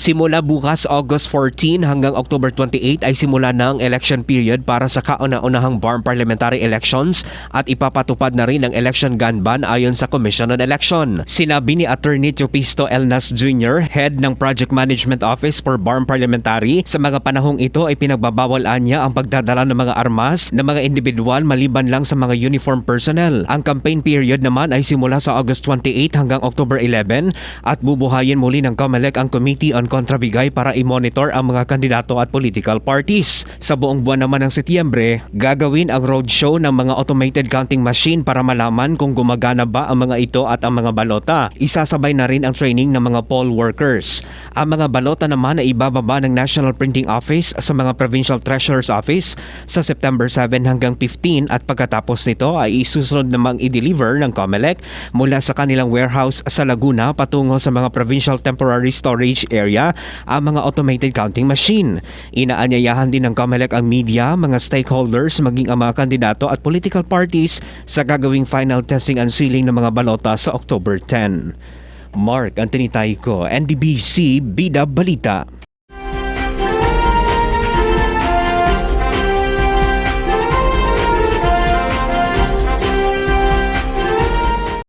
Simula bukas August 14 hanggang October 28 ay simula na ang election period para sa kauna-unahang BARM parliamentary elections at ipapatupad na rin ang election gun ban ayon sa Commission on Election. Sinabi ni Attorney Chupisto Elnas Jr., head ng Project Management Office for BARM Parliamentary, sa mga panahong ito ay pinagbabawalan niya ang pagdadala ng mga armas ng mga individual maliban lang sa mga uniform personnel. Ang campaign period naman ay simula sa August 28 hanggang October 11 at bubuhayin muli ng COMELEC ang Committee on Kontrabigay para i-monitor ang mga kandidato at political parties. Sa buong buwan naman ng Setyembre, gagawin ang roadshow ng mga automated counting machine para malaman kung gumagana ba ang mga ito at ang mga balota. Isasabay na rin ang training ng mga poll workers. Ang mga balota naman ay ibababa ng National Printing Office sa mga Provincial Treasurer's Office sa September 7 hanggang 15 at pagkatapos nito ay isusunod namang i-deliver ng COMELEC mula sa kanilang warehouse sa Laguna patungo sa mga Provincial Temporary Storage Area ang mga automated counting machine. Inaanyayahan din ng COMELEC ang media, mga stakeholders, maging ang mga kandidato at political parties sa gagawing final testing and sealing ng mga balota sa October 10. Mark Anthony Taico, NDBC, Bida Balita.